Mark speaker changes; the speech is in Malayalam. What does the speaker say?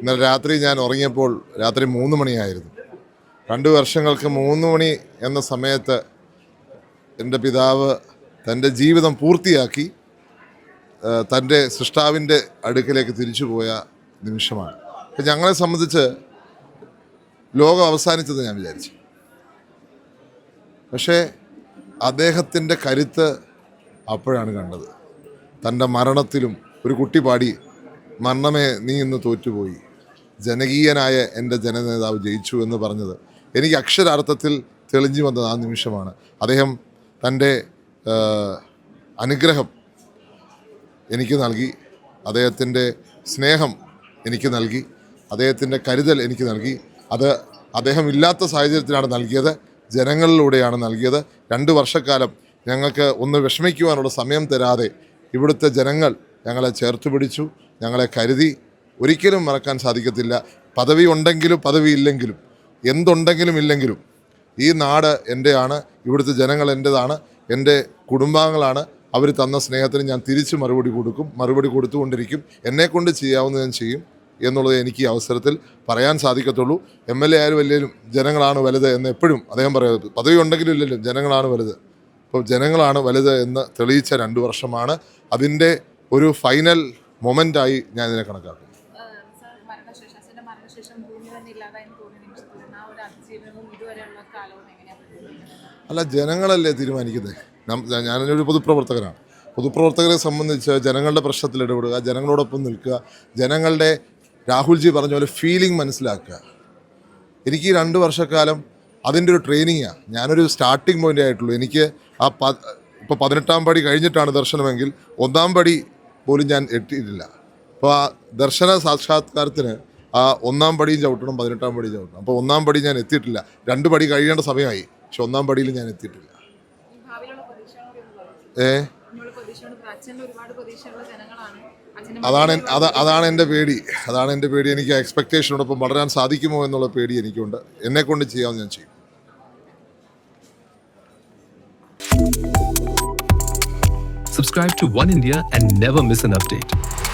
Speaker 1: ഇന്നലെ രാത്രി ഞാൻ ഉറങ്ങിയപ്പോൾ രാത്രി മൂന്ന് മണിയായിരുന്നു. രണ്ട് വർഷങ്ങൾക്ക് മൂന്ന് മണി എന്ന സമയത്ത് എന്റെ പിതാവ് തന്റെ ജീവിതം പൂർത്തിയാക്കി തന്റെ സൃഷ്ടാവിന്റെ തിരിച്ചു പോയ നിമിഷമാണ്. അപ്പം ഞങ്ങളെ സംബന്ധിച്ച് ലോകം അവസാനിച്ചത് ഞാൻ വിചാരിച്ചു. പക്ഷേ അദ്ദേഹത്തിന്റെ കരുത്ത് അപ്പോഴാണ് കണ്ടത്. തന്റെ മരണത്തിലും ഒരു കുട്ടി പാടി മരണമേ നീ ഇന്ന് തോറ്റുപോയി. ജനകീയനായ എന്റെ ജനനേതാവ് ജയിച്ചു എന്ന് പറഞ്ഞത് എനിക്ക് അക്ഷരാർത്ഥത്തിൽ തെളിഞ്ഞു വന്നത് ആ നിമിഷമാണ്. അദ്ദേഹം തന്റെ അനുഗ്രഹം എനിക്ക് നൽകി അദ്ദേഹത്തിന്റെ സ്നേഹം എനിക്ക് നൽകി അദ്ദേഹത്തിന്റെ കരുതൽ എനിക്ക് നൽകി അത് അദ്ദേഹം ഇല്ലാത്ത സാഹചര്യത്തിലാണ് നൽകിയത് ജനങ്ങളിലൂടെയാണ് നൽകിയത്. രണ്ട് വർഷക്കാലം ഞങ്ങൾക്ക് ഒന്ന് വിഷമിക്കുവാനുള്ള സമയം തരാതെ ഇവിടുത്തെ ജനങ്ങൾ ഞങ്ങളെ ചേർത്ത് പിടിച്ചു ഞങ്ങളെ കരുതി ഒരിക്കലും മറക്കാൻ സാധിക്കത്തില്ല. പദവി ഉണ്ടെങ്കിലും പദവി ഇല്ലെങ്കിലും എന്തുണ്ടെങ്കിലും ഇല്ലെങ്കിലും. ഈ നാട് എന്റെയാണ് ഇവിടുത്തെ ജനങ്ങൾ എന്റെതാണ് എന്റെ കുടുംബാംഗങ്ങളാണ്. അവർ തന്ന സ്നേഹത്തിന് ഞാൻ തിരിച്ച് മറുപടി കൊടുക്കും മറുപടി കൊടുത്തുകൊണ്ടിരിക്കും. എന്നെക്കൊണ്ട് ചെയ്യാവുന്ന ഞാൻ ചെയ്യും എന്നുള്ളത് എനിക്ക് ഈ അവസരത്തിൽ പറയാൻ സാധിക്കത്തുള്ളൂ. എം എൽ എ ആയാലും അല്ലെങ്കിലും ജനങ്ങളാണ് വലുത് എന്ന് എപ്പോഴും അദ്ദേഹം പറയുന്നത് പദവി ഉണ്ടെങ്കിലും ഇല്ലല്ലോ ജനങ്ങളാണ് വലുത്. അപ്പോൾ ജനങ്ങളാണ് വലുത് എന്ന് തെളിയിച്ച രണ്ട് വർഷമാണ്. അതിന്റെ ഒരു ഫൈനൽ മൊമെന്റായി ഞാൻ ഇതിനെ കണക്കാക്കുന്നു.
Speaker 2: സാർ മരണശേഷം അച്ഛന്റെ മരണശേഷം ഭൂമി തന്നെ ഇല്ലാതായെന്ന് തോന്നിയ ആ ഒരു അതിജീവനവും ഇതുവരെയുള്ള കാലവും എങ്ങനെയാണ്
Speaker 1: അല്ല ജനങ്ങളല്ലേ തീരുമാനിക്കുന്നത്? ഞാനൊരു പൊതുപ്രവർത്തകനാണ്. പൊതുപ്രവർത്തകരെ സംബന്ധിച്ച് ജനങ്ങളുടെ പ്രശ്നത്തിൽ ഇടപെടുക ജനങ്ങളോടൊപ്പം നിൽക്കുക ജനങ്ങളുടെ രാഹുൽജി പറഞ്ഞ പോലെ ഫീലിംഗ് മനസ്സിലാക്കുക. എനിക്ക് രണ്ട് വർഷക്കാലം അതിന്റെ ഒരു ട്രെയിനിങ്ങാണ് ഞാനൊരു സ്റ്റാർട്ടിങ് പോയിന്റ് ആയിട്ടുള്ളൂ. എനിക്ക് ആ ഇപ്പോൾ പതിനെട്ടാം പടി കഴിഞ്ഞിട്ടാണ് ദർശനമെങ്കിൽ ഒന്നാം പടി പോലും ഞാൻ എത്തിയിട്ടില്ല. അപ്പോൾ ആ ദർശന സാക്ഷാത്കാരത്തിന് ആ ഒന്നാം പടിയും ചവിട്ടണം പതിനെട്ടാം പടിയും ചവിട്ടണം. അപ്പോൾ ഒന്നാം പടി ഞാൻ എത്തിയിട്ടില്ല. രണ്ട് പടി കഴിയേണ്ട സമയമായി. പക്ഷെ ഒന്നാം പടിയിൽ ഞാൻ എത്തിയിട്ടില്ല. ഏ? അതാണ് അത് അതാണ് എന്റെ പേടി. അതാണ് എന്റെ പേടി. എനിക്ക് എക്സ്പെക്റ്റേഷനോടൊപ്പം വളരാൻ സാധിക്കുമോ എന്നുള്ള പേടി എനിക്കുണ്ട്. എന്നെ കൊണ്ട് ചെയ്യാമെന്ന് ഞാൻ ചെയ്യും.
Speaker 3: Subscribe to One India and never miss an update.